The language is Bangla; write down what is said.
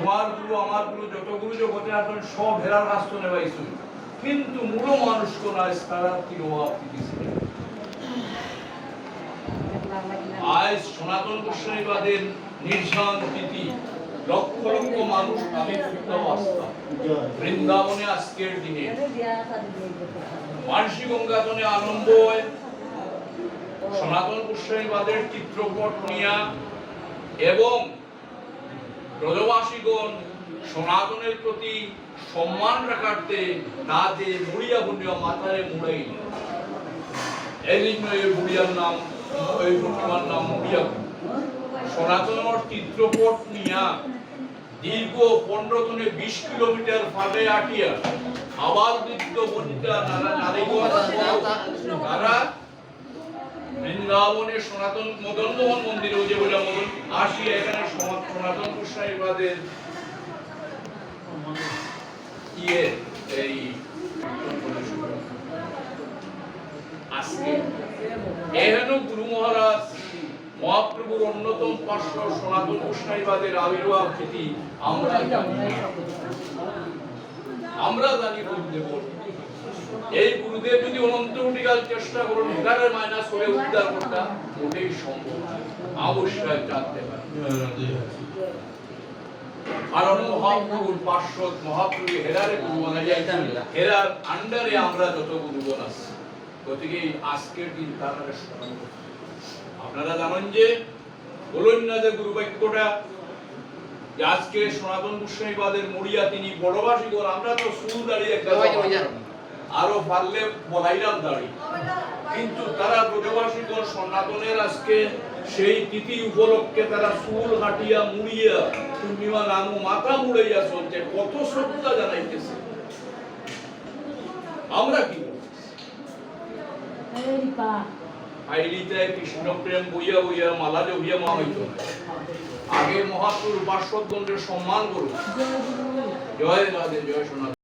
তোমার গুরু আমার গুরু যত গুরু জগতে আছেন সব হেরার হাস্ত নেবাইছুন কিন্তু মূল মানুষ কোন আজ সনাতন গোস্বামীবাদের লক্ষ লক্ষ মানুষ অবস্থা। বৃন্দাবনে আজকের দিনে। মানসী গঙ্গাতনে আনন্দ হয়। সনাতন গোস্বামীবাদের চিত্রপট নিয়া এবং ব্রজবাসীগণ সনাতনের প্রতি সম্মান রাখার্থে তাতে মুড়িয়া বুড়িয়া মাথারে মুড়াই এই জন্য এই বুড়িয়ার নাম এই প্রতিমার নাম মুড়িয়া সনাতনের চিত্রপট নিয়া দীর্ঘ পনেরো থেকে বিশ কিলোমিটার ফাঁদে আটিয়া আবার দীর্ঘ বনিতা নারা তারা বৃন্দাবনে সনাতন মদন মোহন যে বলে মদন আসি এখানে সনা- সনাতন ইয়ে এই এহেন গুরু মহারাজ, মহাপ্রভুর অন্যতম পার্শ্ব সনাতন গোস্বামীবাদের আবির্ভাব তিথি, আমরা আমরা জানি গুরুদেব। এই গুরুদেব যদি অনন্ত কোটিকাল চেষ্টা করুন হেদারের মাইনাস করে উদ্ধার করতে মোটেই সম্ভব না। অবশ্যই জানতে পারে। কারণ মহাপ্রভুর পার্শ্বদ মহাপ্রভু হেরারে গুরু বলা যায়। হেরার আন্ডারে আমরা যত আছি গতিকে আজকের দিন তারা স্মরণ আপনারা জানেন যে বলুন না যে গুরু বাক্যটা আজকে সনাতন গোস্বামীবাদের মরিয়া তিনি বড়বাসীগণ আমরা তো সুর দাঁড়িয়ে আরও পারলে বলাইলাম দাঁড়িয়ে কিন্তু তারা ব্রজবাসীগণ সনাতনের আজকে সেই তিথি উপলক্ষে তারা চুল হাঁটিয়া মুড়িয়া পূর্ণিমা নাম মাথা মুড়াইয়া চলছে। কত শ্রদ্ধা জানাইতেছে। আমরা কি? আইলিতে কৃষ্ণ প্রেম বইয়া বইয়া মালা জড়িয়া মামাইত আগে মহাপুর পার্শ্বদণ্ডের সম্মান করুন জয় রাধে জয় সোনা